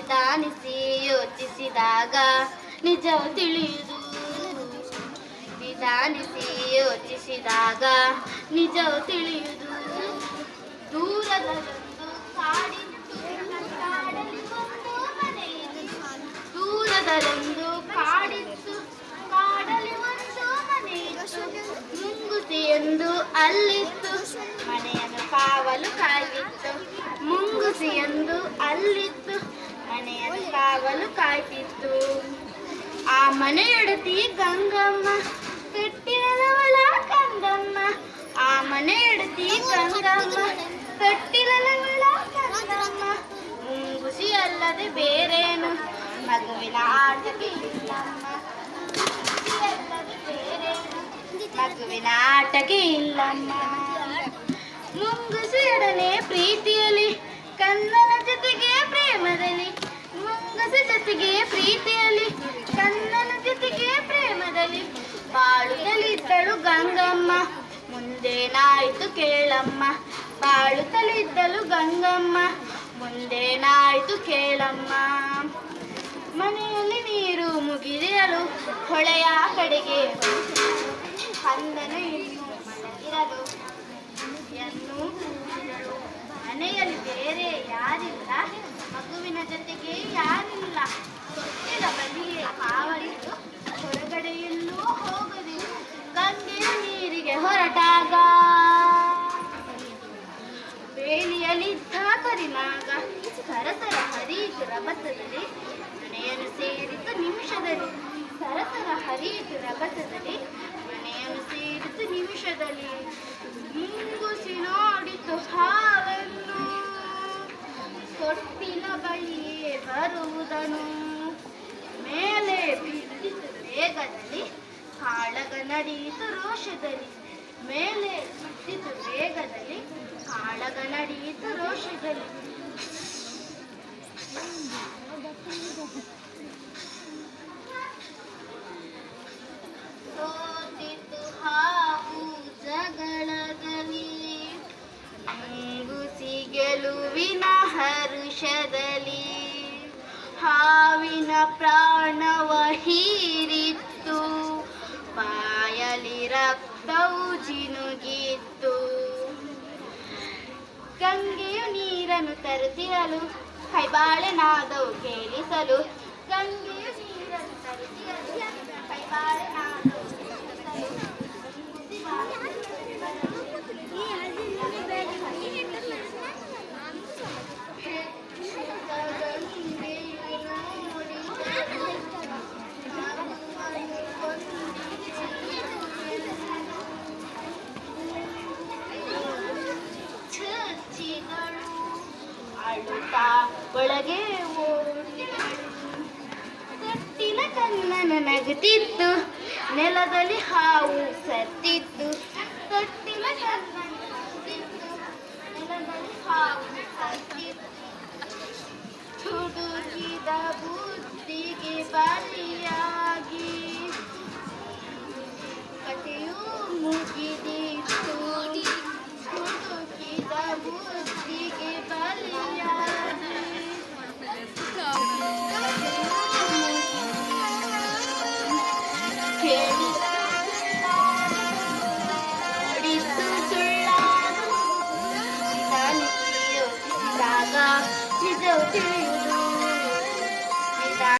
ನಿಧಾನಿಸಿ ಯೋಚಿಸಿದಾಗ ನಿಜವು ತಿಳಿಯುವುದು ನಿಧಾನಿಸಿ ಯೋಚಿಸಿದಾಗ ನಿಜವು ತಿಳಿಯುವುದು ದೂರದಲ್ಲೊಂದು ಕಾಡಿತ್ತು ದೂರದಲ್ಲೊಂದು ಕಾಡಿತ್ತು ಕಾಡಲಿ ಒಂದು ಮನೆಯಿತ್ತು. ಮುಂಗುಸಿ ಎಂದು ಅಲ್ಲಿತ್ತು, ಮನೆಯನ್ನು ಕಾವಲು ಕಾಯಿತ್ತು ಮುಂಗುಸಿ ಎಂದು ಅಲ್ಲಿತ್ತು. ಮನೆಯನ್ನು ಕಾವಲು ಕಾಯ್ತಿತ್ತು. ಆ ಮನೆಯೊಡತಿ ಗಂಗಮ್ಮ ಕಟ್ಟಿಲವಳ ಕಂದಮ್ಮ. ಆ ಮನೆಯೊಡತಿ ಗಂಗಮ್ಮ ಕಟ್ಟಿಲವಳ ಕಂದಮ್ಮ. ಮುಂಗುಸಿ ಅಲ್ಲದೆ ಬೇರೇನು? ಮಗುವಿನ ಆಟಕ್ಕೆ ಇಲ್ಲಮ್ಮ. ಮಗುವಿನ ಆಟಕ್ಕೆ ಇಲ್ಲಮ್ಮ. ಮುಂಗುಸಿಯೊಡನೆ ಪ್ರೀತಿಯಲ್ಲಿ ಮುಂಗುಸಿ ಜೊತೆಗೆ ಪ್ರೀತಿಯಲ್ಲಿ, ಚಂದನ ಜೊತೆಗೆ ಪ್ರೇಮದಲ್ಲಿ ಬಾಳುತ್ತಲಿದ್ದಳು ಗಂಗಮ್ಮ. ಮುಂದೇನಾಯ್ತು ಕೇಳಮ್ಮ, ಬಾಳುತ್ತಲಿದ್ದಳು ಗಂಗಮ್ಮ. ಮುಂದೇನಾಯ್ತು ಕೇಳಮ್ಮ. ಮನೆಯಲ್ಲಿ ನೀರು ಮುಗಿದಿರಲು ಹೊಳೆಯ ಕಡೆಗೆ ಕಂದನು ಇನ್ನು ಮಲಗಿರಲು ಎನ್ನು. ಮನೆಯಲ್ಲಿ ಬೇರೆ ಯಾರಿಲ್ಲ ಮಗುವಿನ ಜೊತೆಗೆ ಯಾರಿಲ್ಲ ತೊಟ್ಟಿಲ ಬಳಿಯೇ ಕಾವಲಿದ್ದು ಹೊರಗಡೆ ಎಲ್ಲೂ ಹೋಗದಿಲ್ಲ ಗಂಗೆಯ ನೀರಿಗೆ ಹೊರಟಾಗ. ಬೇಲಿಯಲ್ಲಿದ್ದ ಕರಿನಾಗ ಸರಸರ ಹರಿಯಿತು ರಭಸದಲ್ಲಿ ಮನೆಯನ್ನು ಸೇರಿತು ನಿಮಿಷದಲ್ಲಿ. ಸರಸರ ಹರಿಯಿತು ರಭಸದಲ್ಲಿ ಮನೆಯನ್ನು ಸೇರಿತು ನಿಮಿಷದಲ್ಲಿ. ಮುಂಗುಸಿ ನೋಡಿತು ಹಾವನ್ನು, ತೊಟ್ಟಿನ ಬಳಿಯೇ ಬರುವುದನು. ಮೇಲೆ ಬಿದ್ದಿತು ವೇಗದಲ್ಲಿ, ಕಾಳಗ ನಡೆಯಿತು ರೋಷದಲ್ಲಿ. ಮೇಲೆ ಸುಟ್ಟಿದ್ದು ವೇಗದಲ್ಲಿ ಕಾಳಗ ನಡೆಯಿತು ರೋಷದಲ್ಲಿ. ಸೋತಿತು ಹಾವು ಜಗಳದಲ್ಲಿ ಮುಂಗುಸಿ ಗೆಲುವಿನ ಹರುಷದಲ್ಲಿ. ಹಾವಿನ ಪ್ರಾಣವ ಹೀರಿತ್ತು. ರಕ್ತವು ಜಿನುಗಿತ್ತು ಗಂಗೆಯು ನೀರನ್ನು ತರುತ್ತಿರಲು ಕೈಬಾಳೆ ನಾದವು ಕೇಳಿಸಲು ಗಂಗೆಯು ನೀರನ್ನು ತರುತ್ತಿರಲು ಕೈಬಾಳೆ ನಾದವು ಕೇಳಿಸಲು ಮುಂಗುಸಿ ಬಾಗಿಲು ಚರ್ಚಿಗಳು ಅಳುತ್ತಾ ಒಳಗೆ ಸತ್ತಿನ ಕಣ್ಣನ ನಗುತ್ತಿತ್ತು. ನೆಲದಲ್ಲಿ ಹಾವು ಸತ್ತಿತ್ತು. ಸತ್ತಿನ ಕಣ್ಣನ ನೆಲದಲ್ಲಿ ಹಾವು ಸತ್ತಿತ್ತು. ಹುಡುಗಿದ ಸುಳ್ಳಾಗ ನಿಜವು ತಿಳಿಯುವುದು